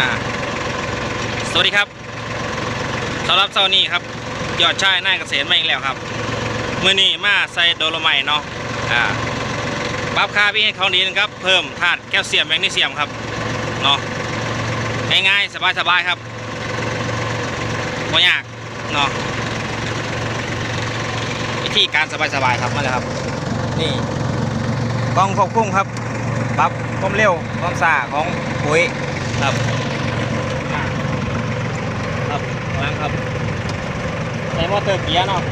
อ่าสวัสดีครับสำหรับเช้านี้ครับ ยอดชายนายเกษตรมาอีกแล้วครับมื่อนี้มาใส่โดโลไมเนาะอ่าปรับค่าพี่ให้เขาดีนะครับ เพิ่มธาตุแคลเซียมแมกนีเซียมครับเนาะง่ายๆสบายๆครับไม่ยากเนาะวิธีการสบายๆครับมาเลยครับ นี่กล้องควบคุมครับปรับความเร็วความซ่าของปุ๋ย ครับ ครับวางครับใช้มอเตอร์เกียร์เนาะ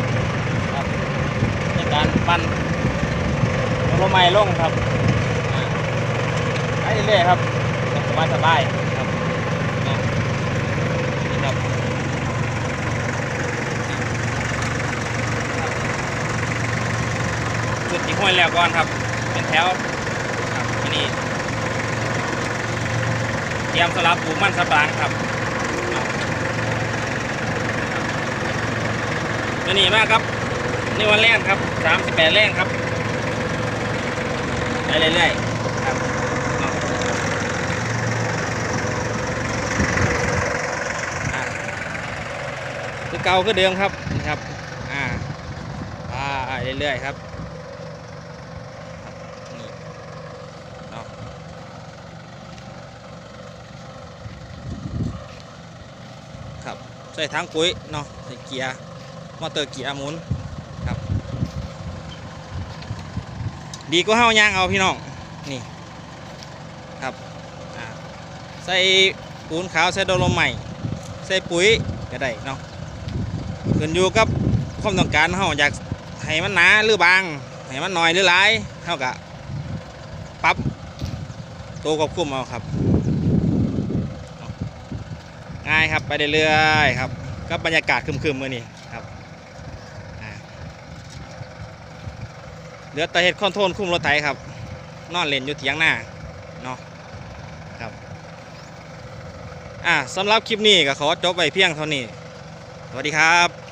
ครับในการปั่นลงไม้ลงครับอ่าไปเรื่อยๆครับสบายสบายครับนะครับจุดที่ห้วยแล้วก่อนครับ เป็นแถวครับอันนี้เตรี ยมสลับปูมันสปะหลังครับตัวนี้มากครับ นี่วันแรกครับ38แรงครับไปเรื่อยๆครับอะคือเก่าคือเดิมครับนี่ครับ อ่าไปเรื่อยๆครับ นี่เนาะ ครับใส่ทั้งปุ๋ยเนาะใส่เกียร์มอเตอร์เกียร์หมุนครับ ดีก็เฮายางเอาพี่น้องนี่ครับใส่ปูนขาวใส่โดโลไมต์ใส่ปุ๋ยก็ได้เนาะขึ้นอยู่กับความต้องการเฮาอยากให้มันหนาหรือบางให้มันน้อยหรือหลายเท่ากับปรับตัวควบคุมเอาครับ ง่ายครับไปเรื่อยๆครับก็บรรยากาศคึมๆมื่อนี้ครับเหลือแต่เห็ดคอนโทนคุมรถไถครับ นอนเล่นอยู่เถียงหน้าเนาะครับอ่าสำหรับคลิปนี้ก็ขอจบไปเพียงเท่านี้ สวัสดีครับ